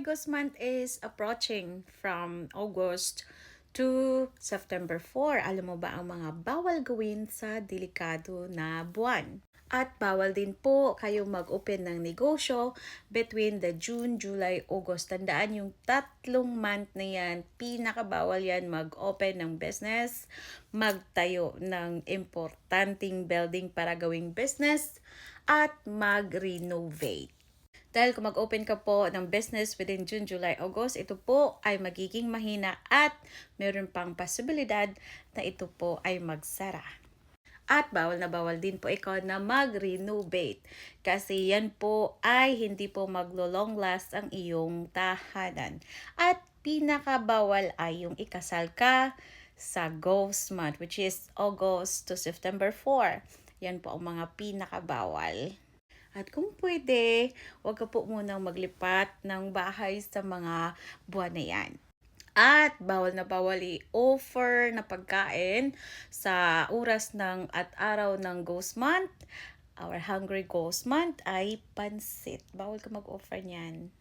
Ghost month is approaching from August to September 4. Alam mo ba ang mga bawal gawin sa delikado na buwan? At bawal din po kayong mag-open ng negosyo between the June, July, August. Tandaan yung tatlong month na yan, pinakabawal yan mag-open ng business, magtayo ng importanteng building para gawing business, at mag-renovate. Dahil kung mag-open ka po ng business within June, July, August, ito po ay magiging mahina at meron pang posibilidad na ito po ay magsara. At bawal na bawal din po ikaw na mag-renovate kasi yan po ay hindi po maglo-long last ang iyong tahanan. At pinakabawal ay yung ikasal ka sa ghost month which is August to September 4. Yan po ang mga pinakabawal. At kung pwede, huwag ka po munang maglipat ng bahay sa mga buwan na yan. At bawal na bawal i-offer na pagkain sa oras ng at araw ng Ghost Month. Our Hungry Ghost Month ay pansit. Bawal ka mag-offer niyan.